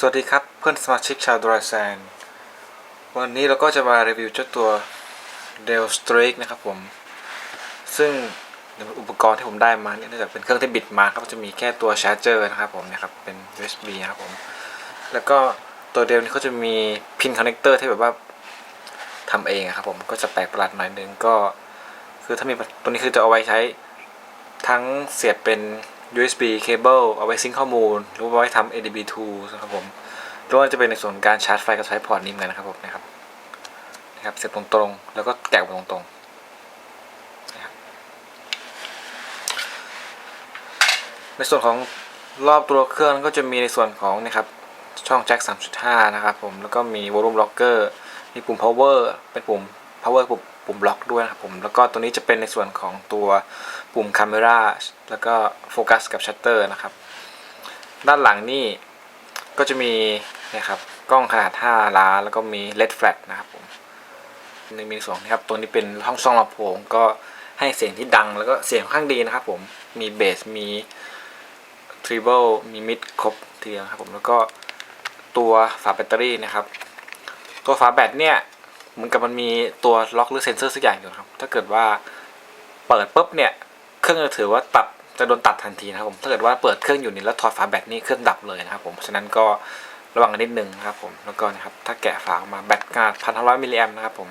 สวัสดีครับเพื่อนสมาชิกชาวดราแซน วันนี้เราก็จะมารีวิวเจ้าตัว Dell Streak นะครับผม ซึ่งอุปกรณ์ที่ผมได้มาเนี่ยเนื่องจากเป็นเครื่องที่บิดมาครับก็จะมีแค่ตัวชาร์จเจอร์นะครับผมนะครับเป็น USB นะครับผม แล้วก็ตัวเดลนี่เขาจะมีพินคอนเนคเตอร์ที่แบบว่าทำเองอะครับผมก็จะแปลกประหลาดหน่อยนึงก็ คือถ้ามีตัวนี้คือจะเอาไว้ใช้ทั้งเสียบเป็น USB cable เอาไว้ซิงข้อมูล หรือว่าเอาไว้ทำ ADB2 นะครับผมหรือว่าจะเป็นในส่วนการชาร์จไฟกับใช้พอร์ตนี้เหมือนกันนะครับผมนะครับนะครับเสียบตรงๆ แล้วก็แกะตรงๆนะครับในส่วนของรอบตัวเครื่องก็จะมีในส่วนของนะครับช่องแจ็ค3.5 นะครับผม แล้วก็มี volume rocker มีปุ่ม power เป็นปุ่ม power ปุ่ม ปุ่มล็อกด้วยนะครับผม แล้วก็ตัวนี้จะเป็นในส่วนของตัวปุ่ม camera แล้วก็โฟกัสกับชัตเตอร์นะครับ ด้านหลังนี่ก็จะมีนะครับกล้องขนาด 5 ล้าน แล้วก็มี LED flash นะครับผมในมีสองนะครับ ตัวนี้เป็นห้องช่องลำโพงก็ให้เสียงที่ดังแล้วก็เสียงค่อนข้างดีนะครับผม มีเบส มีทริเบิลมีมิดครบทีเดียวครับผม แล้วก็ตัวฝาแบตเตอรี่นะครับ ตัวฝาแบตเนี่ย เหมือนกับมันมีตัวล็อกหรือเซ็นเซอร์สักอย่างอยู่ครับ ถ้าเกิดว่าเปิดปุ๊บเนี่ย เครื่องจะถือว่าตัดจะโดนตัดทันทีนะครับผม ถ้าเกิดว่าเปิดเครื่องอยู่นี่แล้วถอดฝาแบตนี่เครื่องดับเลยนะครับผม ฉะนั้นก็ระวังกันนิดนึงนะครับผม แล้วก็นะครับ ถ้าแกะฝาออกมาแบตขนาดพันห้าร้อยมิลลิแอมนะครับผม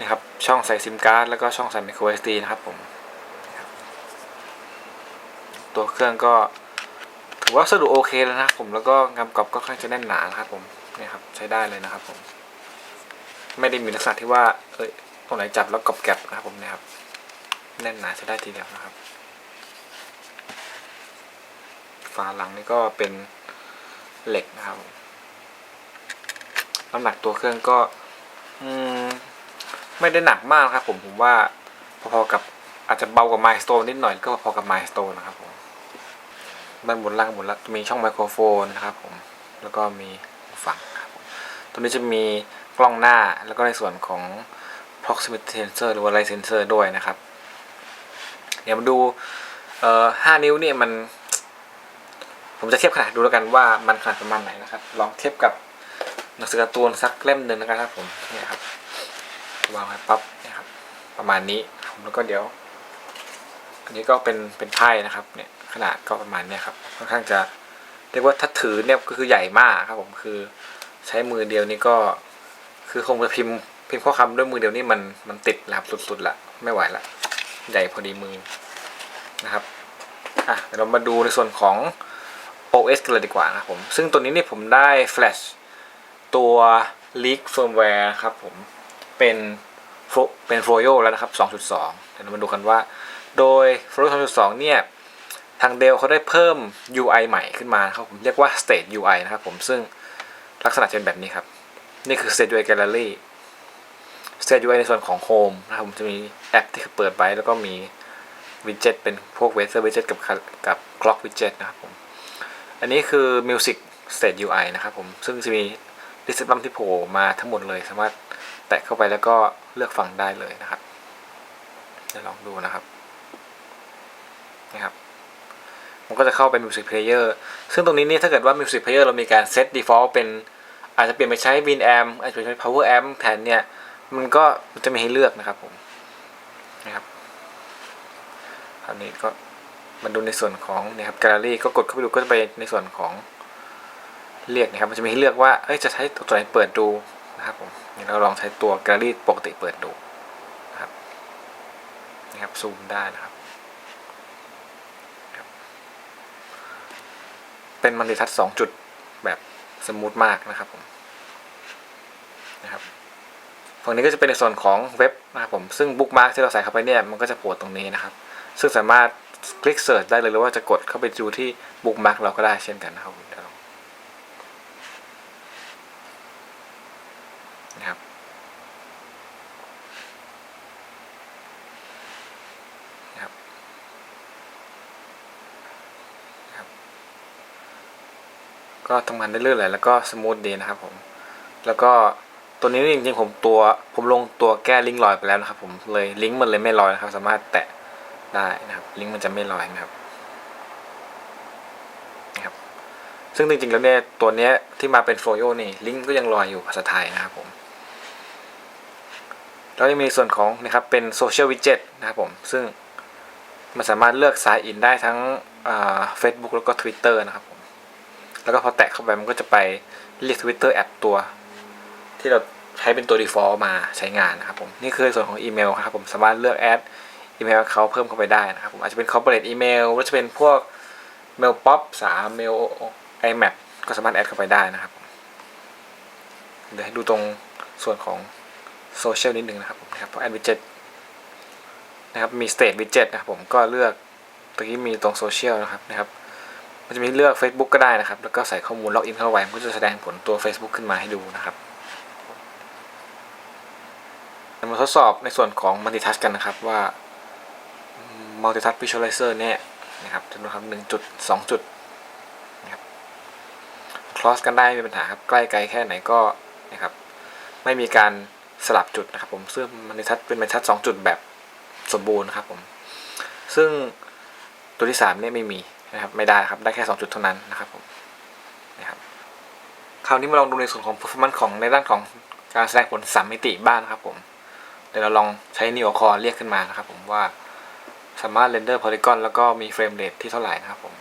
นะครับ ช่องใส่ซิมการ์ดแล้วก็ช่องใส่ไมโคร SD นะครับผม ตัวเครื่องก็ถือว่าสะดวกโอเคแล้วนะครับผม แล้วก็งามกรอบก็ค่อนข้างจะแน่นหนานะครับผม นี่ครับ ใช้ได้เลยนะครับผม ไม่ได้มีลักษณะที่ว่าเอ้ยตรงไหนจับแล้วกรอบแกรบนะครับผมเนี่ยครับ แน่นหนาใช้ได้ทีเดียวนะครับ ฝาหลังนี่ก็เป็นเหล็กนะครับน้ำหนักตัวเครื่องก็มไม่ได้หนักมากครับ ผมผมว่าพอๆกับอาจจะเบากว่า Milestone นิดหน่อยก็พอกับ Milestone นะครับผมด้านบนล่างบนละมีช่องไมโครโฟนนะครับผมแล้วก็มีหูฟังครับตัวนี้จะมี กล้องหน้า แล้วก็ในส่วนของ proximity sensor หรือว่า light sensor ด้วยนะครับ เดี๋ยวมาดูเอ่อห้านิ้วเนี่ยมัน ผมจะเทียบขนาดดูแล้วกันว่ามันขนาดประมาณไหนนะครับ ลองเทียบกับหนังสือการ์ตูนสักเล่มหนึ่งนะครับผมเนี่ยครับวางไว้ปั๊บเนี่ยครับ ประมาณนี้ผมแล้วก็เดี๋ยว อันนี้ก็เป็นเป็นไพ่นะครับ เนี่ยขนาดก็ประมาณเนี้ยครับค่อนข้างจะเรียกว่าถ้าถือเนี่ยก็คือใหญ่มากครับผมคือใช้มือเดียวนี่ก็ คือคงจะพิมพ์พิมพ์ข้อความด้วยมือเดียวนี่มันมันติดแล้วครับสุดๆละไม่ไหวละใหญ่พอดีมือนะครับอะเดี๋ยวเรามาดูในส่วนของ OS กันเลยดีกว่านะครับผม ซึ่งตัวนี้เนี่ยผมได้ Flash ตัว Leak Firmware ครับผม เป็นเป็น Froyo แล้วนะครับ 2.2 เดี๋ยวเรามาดูกันว่า โดย Froyo 2.2 เนี่ย ทาง Dell เขาได้เพิ่ม UI ใหม่ขึ้นมาครับผม เรียกว่า State UI นะครับผม ซึ่งลักษณะจะเป็นแบบนี้ครับ นี่คือ State UI Gallery State UI ในส่วนของ Home นะครับผมจะมีแอปที่เปิดไว้ แล้วก็มีวิดเจ็ตเป็นพวกเวเซอร์วิดเจ็ตกับกับ clock widget นะครับผม อันนี้คือ music state UI นะครับผม ซึ่งจะมีลิสต์บัมที่โผล่มาทั้งหมดเลย สามารถแตะเข้าไปแล้วก็เลือกฟังได้เลยนะครับเดี๋ยวลองดูนะครับนะครับ มันก็จะเข้าเป็น music player ซึ่งตรงนี้นี่ถ้าเกิดว่า music player เรามีการ set default เป็น อาจจะเปลี่ยนไปใช้ Winamp อาจจะเปลี่ยนไปใช้ Power Amp แทนเนี่ย มันก็มันจะมีให้เลือกนะครับผมนะครับคราวนี้ก็มาดูในส่วนของนี่ยครับแกลเลอรี่ก็กดเข้าไปดูก็จะไปในส่วนของเรียกนะครับ มันจะมีให้เลือกว่าเอ้ยจะใช้ตัวไหนเปิดดูนะครับผมเดี๋ยวเราลองใช้ตัวแกลเลอรี่ปกติเปิดดูนะครับนะครับซูมได้นะครับเป็นมันติทัชสองจุดแบบ สมูทมากนะครับผมนะครับฝั่งนี้ก็จะเป็นในส่วนของเว็บนะครับผมซึ่งบุ๊กมาร์กที่เราใส่เข้าไปเนี่ยมันก็จะโผล่ตรงนี้นะครับ ซึ่งสามารถคลิกเสิร์ชได้เลยหรือว่าจะกดเข้าไปดูที่บุ๊กมาร์กเราก็ได้เช่นกันนะครับนะครับนะครับ ก็ทำงานได้เรื่อยเลยแล้วก็สมูทดีนะครับผมแล้วก็ตัวนี้จริงๆผมตัวผมลงตัวแก้ลิงก์ลอยไปแล้วนะครับผมเลยลิงก์มันเลยไม่ลอยนะครับ สามารถแตะได้นะครับลิงก์มันจะไม่ลอยนะครับนะครับ ซึ่งจริงๆแล้วเนี่ยตัวเนี้ยที่มาเป็นโฟโยนี่ลิงก์ก็ยังลอยอยู่ภาษาไทยนะครับผมแล้วยังมีส่วนของนะครับเป็นโซเชียลวิดเจ็ตนะครับผมซึ่งมันสามารถเลือกสายอินได้ทั้งเฟซบุ๊กแล้วก็ Twitter นะครับ แล้วก็พอแตะเข้าไปมันก็จะไปเรียก Twitter แอดตัว ที่เราใช้เป็นตัว default มาใช้งานนะครับผมนี่คือส่วนของอีเมลครับผมสามารถเลือกแอดอีเมลเขาเพิ่มเข้าไปได้นะครับผมอาจจะเป็น corporate email หรือจะเป็นพวกเมลป๊อปสาเมล IMAP ก็สามารถแอดเข้าไปได้นะครับเดี๋ยวให้ดูตรงส่วนของโซเชียลนิดนึงนะครับผมนะครับพวกแอดวิดเจ็ตนะครับมี state widget นะครับผมก็เลือกตะกี้มีตรงโซเชียลนะครับนะครับ มันจะมีเลือก Facebook ก็ได้นะครับ แล้วก็ใส่ข้อมูลล็อกอินเข้าไปมันก็จะแสดงผลตัว Facebook ขึ้นมาให้ดูนะครับเรามาทดสอบในส่วนของ Multitouch กันนะครับว่า Multitouch Visualizer เนี่ยนะครับจำนวนครับหนึ่งจุดสองจุดนะครับ cross กันได้ไม่มีปัญหาครับ ใกล้ไกลแค่ไหนก็นะครับ ไม่มีการสลับจุดนะครับ ผมซึ่ง Multitouch เป็น Multitouch สองจุดแบบสมบูรณ์นะครับผม ซึ่งตัวที่สามเนี่ยไม่มี นะครับไม่ได้ครับได้แค่ 2 จุดเท่านั้นนะครับผมนะครับคราวนี้มาลองดูในส่วนของ performance ของในด้านของการแสดงผลสามมิติบ้างนะครับผมเดี๋ยวเราลองใช้ Neo Core เรียกขึ้นมานะครับผมว่าสามารถ render polygon แล้วก็มี frame rate ที่เท่าไหร่นะครับผม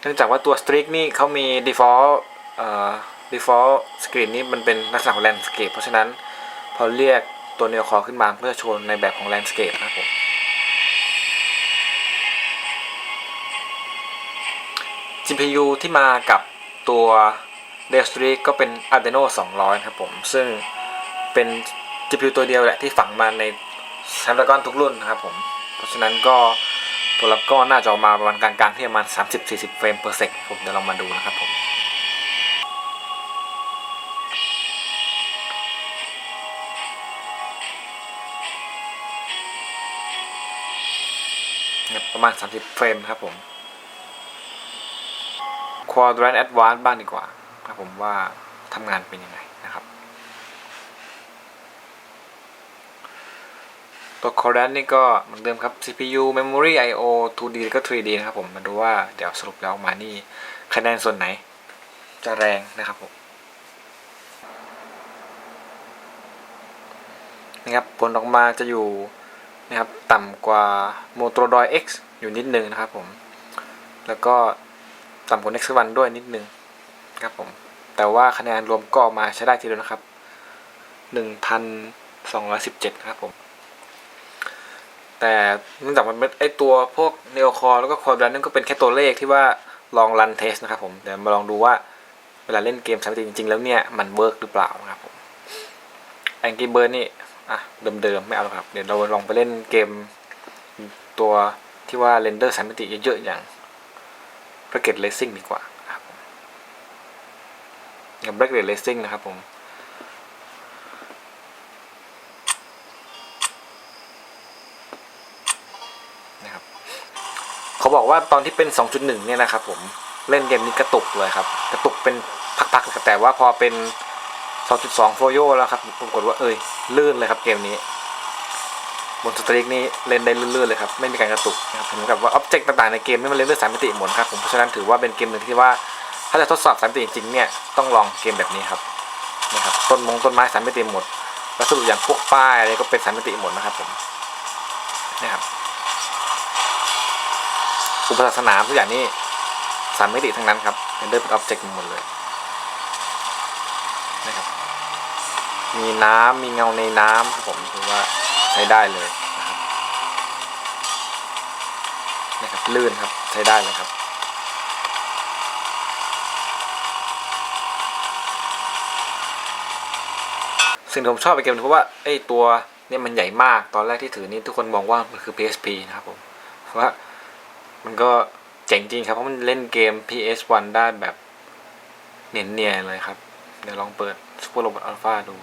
เนื่องจากว่าตัว streak นี่เขามี default เอ่อ default screen นี่มันเป็นลักษณะของ landscape เพราะฉะนั้นพอเรียกตัว Neo Core ขึ้นมาเพื่อโชว์ในแบบของ landscape นะครับผม GPU ที่มากับตัว d e s t r i ก็เป็น Adreno 200 ครับผม ซึ่งเป็น GPU ตัวเดียวแหละที่ฝังมาใน Snapdragon ทุกรุ่นนะครับผม เพราะฉะนั้นก็ตัวรับก็น่าจะออกมาประมาณกลางๆที่ประมาณ 30-40 เฟรม per sec ผมเดี๋ยวลองมาดูนะครับผมประมาณ 30 เฟรมครับผม Quadrant Advanced บ้างดีกว่าครับผมว่าทำงานเป็นยังไงนะครับ ตัว Quadrant นี่ก็เหมือนเดิมครับ CPU Memory I/O 2D แล้วก็ 3D นะครับผมมาดูว่าเดี๋ยวสรุปแล้วออกมานี่คะแนนส่วนไหน จะแรงนะครับผมนะครับผลออกมาจะอยู่นะครับต่ำกว่า Motorola X อยู่นิดนึงนะครับผม แล้วก็ ต่ำกว่า Next One ด้วยนิดนึงครับผม แต่ว่าคะแนนรวมก็มาใช้ได้ทีเดียวนะครับ 1,217นะครับผม แต่เนื่องจากมันเป็นไอตัวพวก Neo Core แล้วก็ Quadrant นั่นก็เป็นแค่ตัวเลขที่ว่าลองรันเทสนะครับผม เดี๋ยวมาลองดูว่าเวลาเล่นเกมสามมิติจริงๆ แล้วเนี่ย มันเวิร์กหรือเปล่านะครับผม Angry Bird นี่อะเดิมๆ ไม่เอาครับ เดี๋ยวเราลองไปเล่นเกมตัวที่ว่าเรนเดอร์สามมิติเยอะๆอย่าง b r a c k e t Racing ดีกว่าครับผมอย่าง b r a c k e t Racing นะครับผมนะครับเขาบอกว่าตอนที่เป็น 2.1 เนี่ยนะครับผมเล่นเกมนี้กระตุกเลยครับ กระตุกเป็นพักๆแต่ว่าพอเป็น 2.2 โฟโยแล้วครับปรากฏว่าเอ้ยลื่นเลยครับเกมนี้ บนสตรีกนี่เล่นได้ลื่นๆเลยครับไม่มีการกระตุกนะครับเหมือนกับว่าอ็อบเจกต์ต่างๆในเกมนี่มันเล่นด้วยสามมิติหมดครับผมเพราะฉะนั้นถือว่าเป็นเกมหนึ่งที่ว่าถ้าจะทดสอบสามมิติจริงๆเนี่ยต้องลองเกมแบบนี้ครับนะครับต้นมงต้นไม้สามมิติหมดวัสดุอย่างพวกป้ายอะไรก็เป็นสามมิติหมดนะครับผมนะครับอุปสรรคสนามทุกอย่างนี่สามมิติทั้งนั้นครับเรนเดอร์เป็นอ็อบเจกต์หมดเลยนะครับมีน้ำมีเงาในน้ำครับผมถือว่า ใช้ได้เลยนะครับลื่นครับใช้ได้เลยครับ สิ่งที่ผมชอบในเกมเพราะว่าไอ้ตัวเนี่ยมันใหญ่มากตอนแรกที่ถือนี่ทุกคนมองว่ามันคือ PSP นะครับผมเพราะว่ามันก็เจ๋งจริงครับ เพราะมันเล่นเกม PS1 ได้แบบเนียนๆเลยครับ เดี๋ยวลองเปิด Super Robot Alpha ดู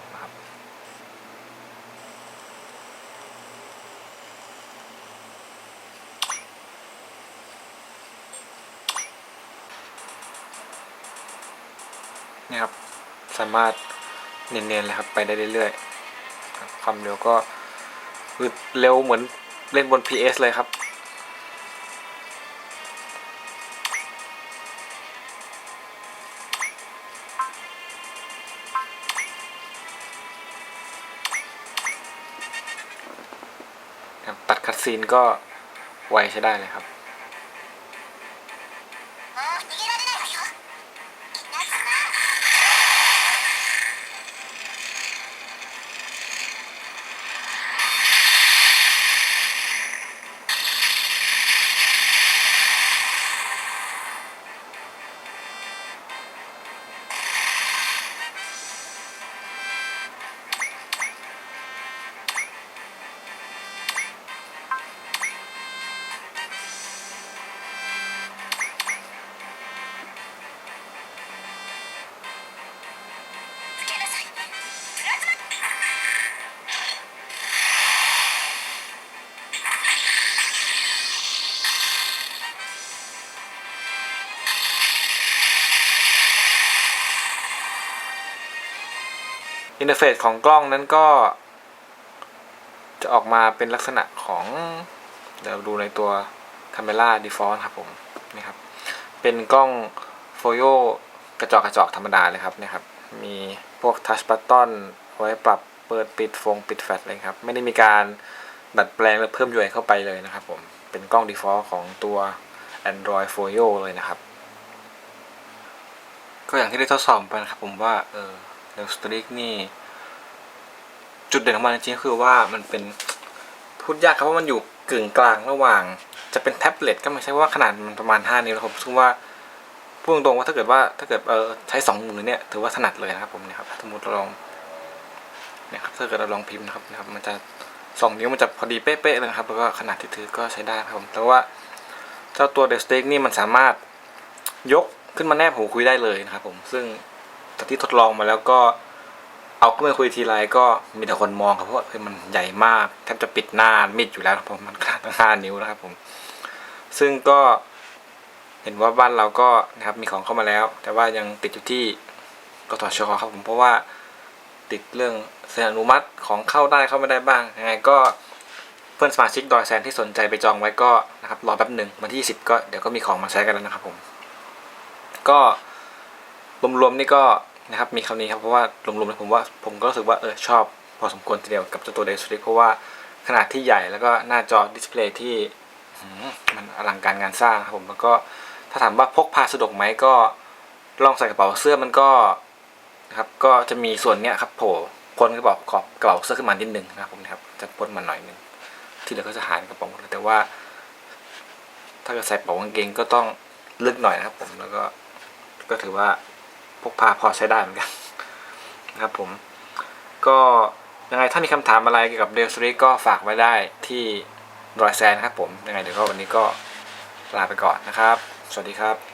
นะครับสามารถเนียนๆเลยครับไปได้เรื่อยๆความเร็วก็คือเร็วเหมือนเล่นบน PS เลยครับ ตัดคัดซีนก็ไวใช้ได้เลยครับ อินเทอร์เฟซของกล้องนั้นก็ จะออกมาเป็นลักษณะของ เดี๋ยวดูในตัว Camera Default ครับผมนี่ครับ เป็นกล้องโฟโยกระจกกระจกธรรมดาเลยครับนี่ครับ มีพวก Touch Button ไว้ปรับเปิดปิดฟงปิดแฟลชเลยครับ ไม่ได้มีการดัดแปลงหรือเพิ่ม UI เข้าไปเลยนะครับผมเป็นกล้อง Default ของตัว Android Folio เลยนะครับ ก็อย่างที่ได้ทดสอบไปนะครับผมว่าเออ เรลสตริกนี่ จุดเด่นของมันจริงๆก็คือว่ามันเป็นพูดยากครับว่ามันอยู่กึ่งกลางระหว่าง จะเป็นแท็บเล็ตก็ไม่ใช่ว่าขนาดมันประมาณ 5 นิ้วนะครับซึ่งว่าพูดตรงๆว่าถ้าเกิดว่าถ้าเกิดเออใช้สองมือเนี่ยถือว่าถนัดเลยนะครับผมเนี่ยครับถ้าสมมติเราลองเนี่ยครับถ้าเกิดเราลองพิมพ์นะครับนะครับ มันจะสองนิ้วมันจะพอดีเป๊ะๆเลยนะครับแล้วก็ขนาดที่ถือก็ใช้ได้ครับผมแต่ว่าเจ้าตัวเดสเต็กนี่มันสามารถยกขึ้นมาแนบหูคุยได้เลยนะครับผมซึ่ง จากที่ทดลองมาแล้วก็เอาขึ้นมาคุยทีไรก็มีแต่คนมองครับเพราะว่ามันใหญ่มากแทบจะปิดหน้ามิดอยู่แล้วครับผมมันขนาดตั้งห้านิ้วนะครับผม ซึ่งก็เห็นว่าบ้านเราก็นะครับมีของเข้ามาแล้ว แต่ว่ายังติดอยู่ที่กทชครับผมเพราะว่าติดเรื่องเซ็นอนุมัติของเข้าได้เข้าไม่ได้บ้างยังไงก็เพื่อนสมาชิกดอยแซนที่สนใจไปจองไว้ก็นะครับรอแป๊บหนึ่งวันที่10ก็เดี๋ยวก็มีของมาใช้กันแล้วนะครับผม ก็ รวมๆนี่ก็นะครับมีคำนี้ครับเพราะว่ารวมๆแล้วผมว่าผมก็รู้สึกว่าเออชอบพอสมควรทีเดียวกับเจ้าตัวเดสติกเพราะว่าขนาดที่ใหญ่แล้วก็หน้าจอดิสเพลย์ที่มันอลังการงานสร้างครับผมแล้วก็ถ้าถามว่าพกพาสะดวกไหมก็ลองใส่กระเป๋าเสื้อมันก็นะครับก็จะมีส่วนเนี้ยครับโผล่พ้นกระเป๋าขอบกระเป๋าเสื้อขึ้นมานิดนึงนะครับผมนะครับจะพ้นมาหน่อยนึงที่เหลือก็จะหายในกระเป๋าหมดเลยแต่ว่า ถ้าเกิดใส่กระเป๋ากางเกงก็ต้องลึกหน่อยนะครับผมแล้วก็ก็ถือว่า พกพาพอใช้ได้เหมือนกันนะครับผม ก็ยังไงถ้ามีคำถามอะไรเกี่ยวกับเดลสตรีก็ฝากไว้ได้ที่รอยแซนครับผม ยังไงเดี๋ยวก็วันนี้ก็ลาไปก่อนนะครับ สวัสดีครับ